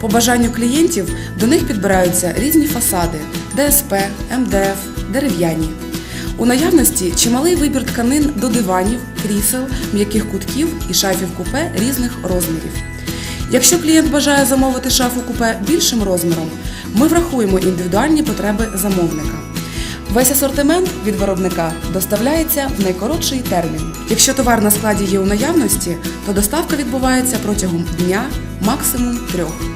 По бажанню клієнтів до них підбираються різні фасади ДСП, МДФ, дерев'яні. У наявності чималий вибір тканин до диванів, крісел, м'яких кутків і шафів купе різних розмірів. Якщо клієнт бажає замовити шафу купе більшим розміром, ми врахуємо індивідуальні потреби замовника. Весь асортимент від виробника доставляється в найкоротший термін. Якщо товар на складі є у наявності, то доставка відбувається протягом дня, максимум трьох.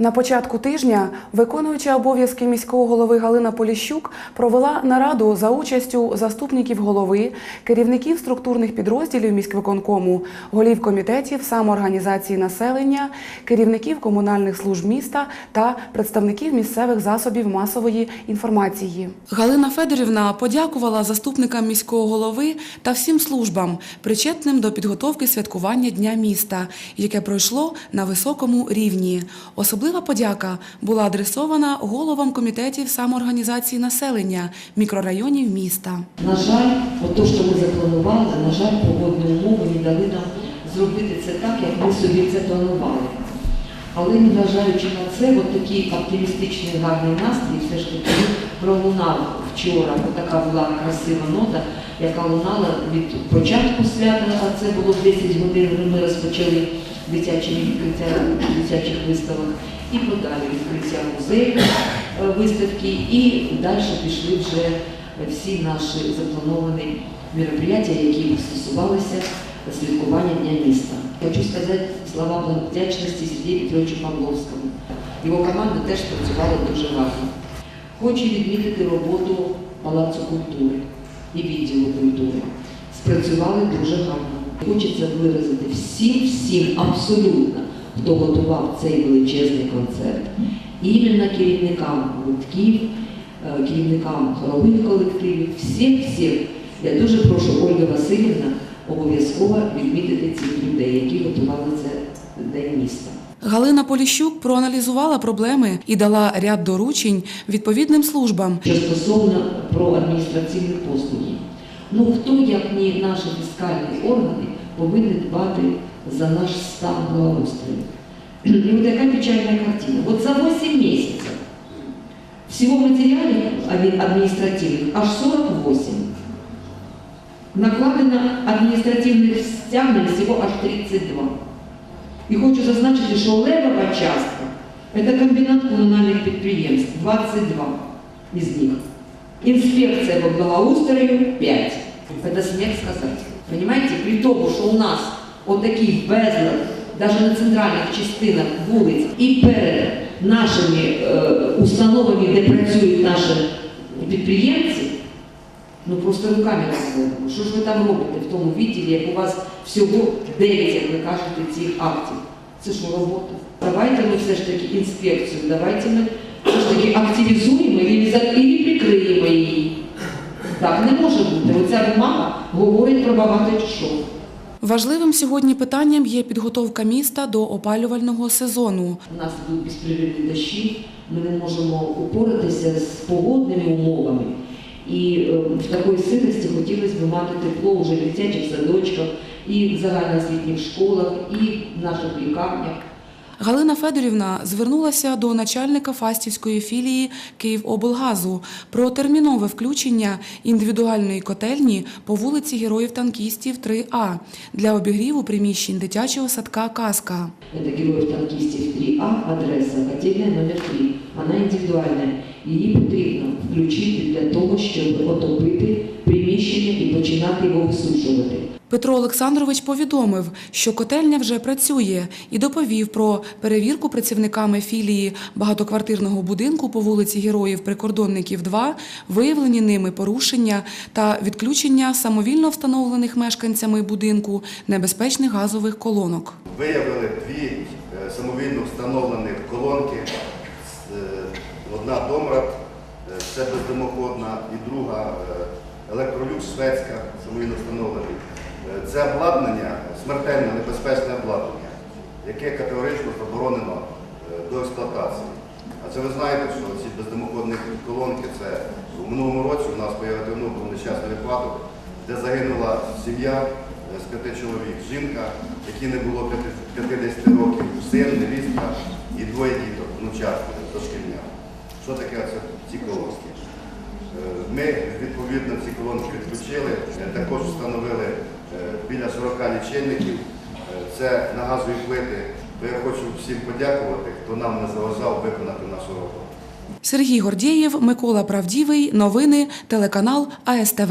На початку тижня виконуюча обов'язки міського голови Галина Поліщук провела нараду за участю заступників голови, керівників структурних підрозділів міськвиконкому, голів комітетів самоорганізації населення, керівників комунальних служб міста та представників місцевих засобів масової інформації. Галина Федорівна подякувала заступникам міського голови та всім службам, причетним до підготовки святкування Дня міста, яке пройшло на високому рівні. Особлива подяка була адресована головам комітетів самоорганізації населення мікрорайонів міста. На жаль, то, що ми запланували, на жаль, погодні умови не дали нам зробити це так, як ми собі це планували. Але незважаючи на це, от такий оптимістичний гарний настрій все ж таки пролунав вчора. Така була красива нота, яка лунала від початку свята, а це було в 10 годин. Ми розпочали відкриття дитячих виставок і подалі відкриття музею е, виставки, і далі пішли вже всі наші заплановані мероприятия, які стосувалися святкування Дня міста. Хочу сказати слова вдячності Сергію Петровичу Павловському. Його команда теж працювала дуже гарно. Хочу відмітити роботу Палацу культури і відділу культури. Спрацювали дуже гарно. Хочеться виразити всім, всім, абсолютно, хто готував цей величезний концерт, іменно керівникам гуртків, е, керівникам хорових колективів, всім, всім. Я дуже прошу Ольга Васильівна обов'язково відмітити цих людей, які готували це День міста. Галина Поліщук проаналізувала проблеми і дала ряд доручень відповідним службам, Що стосовно про адміністративних послуги. Ну хто, як не наші фіскальні органи, повинні дбати за наш стан благоустрою? І от яка печальна картина. Вот за 8 месяцев всего материалов адми- административных аж 48. Накладено адміністративних стягнень всього аж 32. І хочу зазначити, що левова частка – це комбінат комунальних підприємств, 22 із них. Инспекция по благоустрою 5. Это смех сказать. Понимаете, при тому, що у нас от такий безлад, навіть на центральних частинах вулиць і перед нашими е, установами, де працюють наші підприємці, ну просто руками розводимо. Що ж ви там робите в тому відділі, як у вас всього 9, як ви кажете, цих актів? Це що робота? Давайте ми все ж таки інспекцію, давайте ми все ж таки активізуємо і прикриємо її. Так не може бути. Оця бумага говорить про багато чого. Важливим сьогодні питанням є підготовка міста до опалювального сезону. У нас йдуть безпривідні дощі, ми не можемо упоратися з погодними умовами. І е, в такій сирості хотілося б мати тепло вже в дитячих садочках, і в загальноосвітніх школах, і в наших лікарнях. Галина Федорівна звернулася до начальника Фастівської філії Київоблгазу про термінове включення індивідуальної котельні по вулиці Героїв-Танкістів 3А для обігріву приміщень дитячого садка Казка. Это Героев танкистів 3А, адреса, котельня номер 3. Вона індивідуальна. Її потрібно включити для того, щоб отопити приміщення і починати його висушувати. Петро Олександрович повідомив, що котельня вже працює і доповів про перевірку працівниками філії багатоквартирного будинку по вулиці Героїв Прикордонників 2, виявлені ними порушення та відключення самовільно встановлених мешканцями будинку небезпечних газових колонок. Виявили дві е, самовільно встановлених колонки. Е, Одна Домрад, е, це бездимоходна, і друга електролюкс шведська, самовільно встановлені. Е, Це обладнання, смертельно небезпечне обладнання, яке категорично заборонено е, до експлуатації. А це ви знаєте, що ці бездимоходні колонки, це в минулому році у нас по Яготину був нещасний випадок, де загинула сім'я е, з п'яти чоловік, жінка, якій не було п'яти- 50 років, син, невістка і двоє діток, внучатки, дошкільня. Що таке це, ці колонки? Е, Ми відповідно ці колонки відключили, е, також встановили е, біля 40 лічильників. Е, Це на газові плити. То я хочу всім подякувати, хто нам не заважав виконати нашу роботу. Сергій Гордєєв, Микола Правдівий, новини, телеканал АСТВ.